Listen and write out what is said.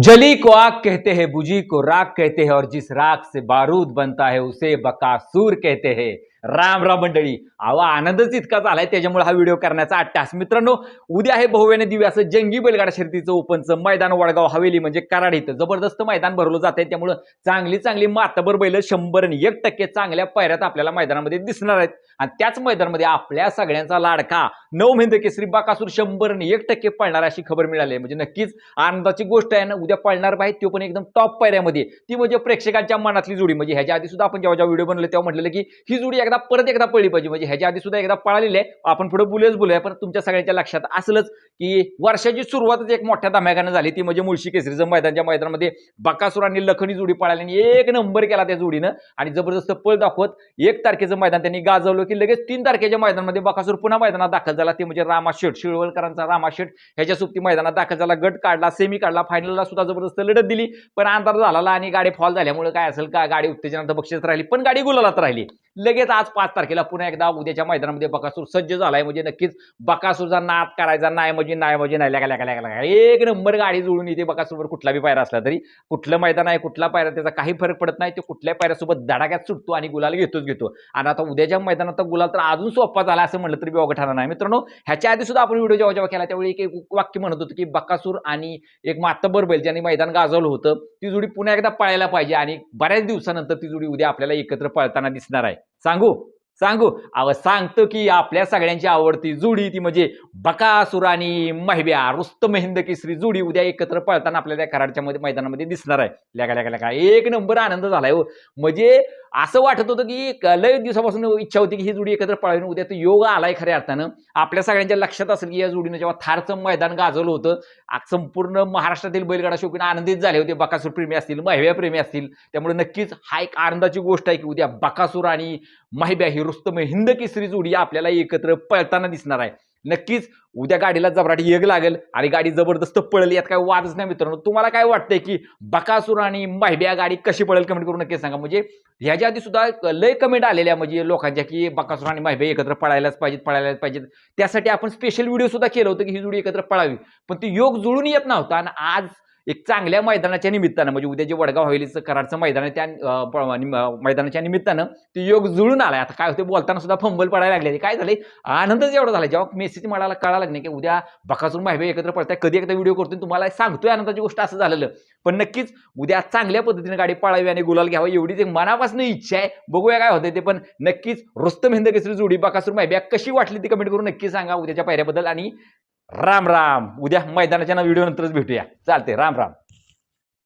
जली को आग कहते हैं बुझी को राग कहते हैं और जिस राख से बारूद बनता है उसे बकासूर कहते हैं। राम राम मंडळी अहो आनंदच इतका झालाय त्याच्यामुळे हा व्हिडिओ करण्याचा अट्टास. मित्रांनो उद्या आहे दिव्य असं जंगी बैलगाडा शर्तीचं ओपनचं मैदान वडगाव हवेली म्हणजे कराड इथं. जबरदस्त मैदान भरलं जात आहे त्यामुळं चांगली चांगली मातबर बैल शंभर आणि एक टक्के चांगल्या पायऱ्यात आपल्याला मैदानामध्ये दिसणार आहेत. आणि त्याच मैदानामध्ये आपल्या सगळ्यांचा लाडका नऊ महिंद केसरी बाकासूर शंभर एक टक्के पळणार अशी खबर मिळाली आहे. म्हणजे नक्कीच आनंदाची गोष्ट आहे ना उद्या पळणार पाहिजे तो पण एकदम टॉप पायऱ्यामध्ये. ती म्हणजे प्रेक्षकांच्या मनातली जोडी. म्हणजे ह्याच्या आधी सुद्धा आपण जेव्हा जेव्हा व्हिडिओ बनवले तेव्हा म्हटलेलं की ही जोडी एकदा परत एकदा पळली पाहिजे. म्हणजे ह्याच्या आधी सुद्धा एकदा पळालेली आहे. आपण पुढे बोलूच बोलूया. पण तुमच्या सगळ्यांच्या लक्षात असलंच की वर्षाची सुरुवातच एक मोठ्या धमाक्यानं झाली. ती म्हणजे मुळशी केसरीचं मैदानच्या मैदानामध्ये बकासूर आणि लखनी जोडी पळाली आणि एक नंबर केला त्या जोडीनं. आणि जबरदस्त पळ दाखवत एक तारखेचं मैदान त्यांनी गाजवलं. की लगेच तीन तारखेच्या मैदानामध्ये बकासूर पुन्हा मैदानात दाखल झाला. ते म्हणजे रामा शेठ शिळवलकरांचा रामा शेठ. ह्याच्या सोबती मैदानात दाखल झाला. गट काढला सेमी काढला. फायनलला सुद्धा जबरदस्त लढत दिली. पण अंतर झाला आणि गाडी फॉल झाल्यामुळे काय असेल का? गाडी उत्तेजनात बक्षीस राहिली. पण गाडी गुलालात राहिली. लगेच आज पाच तारखेला पुन्हा एकदा उद्याच्या मैदानामध्ये बकासूर सज्ज झालाय. म्हणजे नक्कीच बकासूरचा नाद करायचा नाही म्हणजे नाही म्हणजे नाही लगा लगा लगा लगा. एक नंबर गाडी जुळून येते बकासूरवर कुठला बी पायरा असला तरी कुठलं मैदान आहे कुठला पायरा त्याचा काही फरक पडत नाही. तो कुठल्या पायऱ्यासोबत धडाक्यात सुटतो आणि गुलाल घेतोच घेतो. आणि आता उद्याच्या मैदानात तर गुलाल तर अजून सोपा झाला असं म्हटलं तरी बी ठरणार नाही. मित्रांनो ह्याच्या आधी सुद्धा आपण व्हिडिओ जेव्हा जेव्हा केला त्यावेळी एक एक वाक्य म्हणत होतो की बकासूर आणि एक मातबर बैल ज्यांनी मैदान गाजवलं होतं ती जोडी पुन्हा एकदा पळायला पाहिजे आणि बऱ्याच दिवसानंतर ती जोडी उद्या आपल्याला एकत्र पळताना दिसणार आहे. सांगू सांगू? अव सांगतो की आपल्या सगळ्यांची आवडती जोडी ती म्हणजे बकासूर आणि महिब्या. रुस्तम हिंद केसरी जोडी उद्या एकत्र पळताना आपल्याला कराडच्या मध्ये मैदानामध्ये दिसणार आहे. लेखा लगा लगा. एक नंबर आनंद झालाय हो. म्हणजे असं वाटत होतं की लय दिवसापासून इच्छा होती की ही जोडी एकत्र पळावी उद्या तो योग आलाय खऱ्या अर्थानं. आपल्या सगळ्यांच्या लक्षात असेल की या जोडीनं जेव्हा थारचं मैदान गाजवलं होतं संपूर्ण महाराष्ट्रातील बैलगाडा शौकीन आनंदित झाले होते. बकासूर प्रेमी असतील महिब्या प्रेमी असतील. त्यामुळे नक्कीच हा एक आनंदाची गोष्ट आहे की उद्या बकासूर आणि महिब्या ही रुस्तम हिंद केसरी जोडी आपल्याला एकत्र पळताना दिसणार आहे. नक्कीच उद्या गाडीला जबराटी येग लागेल आणि गाडी जबरदस्त पळली यात काय वादच नाही मित्रांनो. तुम्हाला काय वाटतंय की बकासूर आणि माहिब्या गाडी कशी पळेल कमेंट करून नक्की सांगा. म्हणजे ह्याच्या आधी सुद्धा लय कमेंट आलेल्या म्हणजे लोकांच्या की बकासूर आणि माहिब्या एकत्र पळायलाच पाहिजेत पळायलाच पाहिजेत. त्यासाठी आपण स्पेशल व्हिडिओ सुद्धा केलं होतं की ही जोडी एकत्र पळावी. पण ती योग जुळून येत नव्हता आणि आज एक चांगल्या मैदानाच्या निमित्तानं म्हणजे उद्या जे वडगाव हवेलीचं कराडचं मैदान आहे त्या मैदानाच्या निमित्तानं ते योग जुळून आलाय. आता काय होते बोलताना सुद्धा फंबल पडायला लागले काय झाले आनंदच एवढा झाला जेव्हा मेसेज मला कळायला लागले की उद्या बकासून माहिती एकत्र पडताय कधी एकदा व्हिडिओ करतो तुम्हाला सांगतोय आनंदाची गोष्ट असं झालेलं. पण नक्कीच उद्या चांगल्या पद्धतीने गाडी पळावी आणि गुलाल घ्यावा एवढीच एक मनापासून इच्छा आहे. बघूया काय होते ते पण नक्कीच रुस्तम हिंद केसरी जोडी बकासूर माहिती कशी वाटली ती कमेंट करून नक्की सांगा उद्याच्या पायऱ्याबद्दल. आणि राम राम. उद्या मैदानाच्या व्हिडिओ नंतरच भेटूया. चालते राम राम.